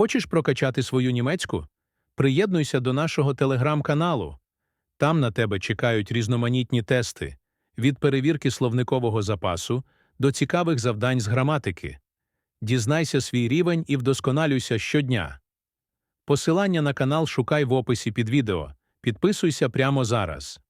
Хочеш прокачати свою німецьку? Приєднуйся до нашого телеграм-каналу. Там на тебе чекають різноманітні тести від перевірки словникового запасу до цікавих завдань з граматики. Дізнайся свій рівень і вдосконалюйся щодня. Посилання на канал шукай в описі під відео. Підписуйся прямо зараз.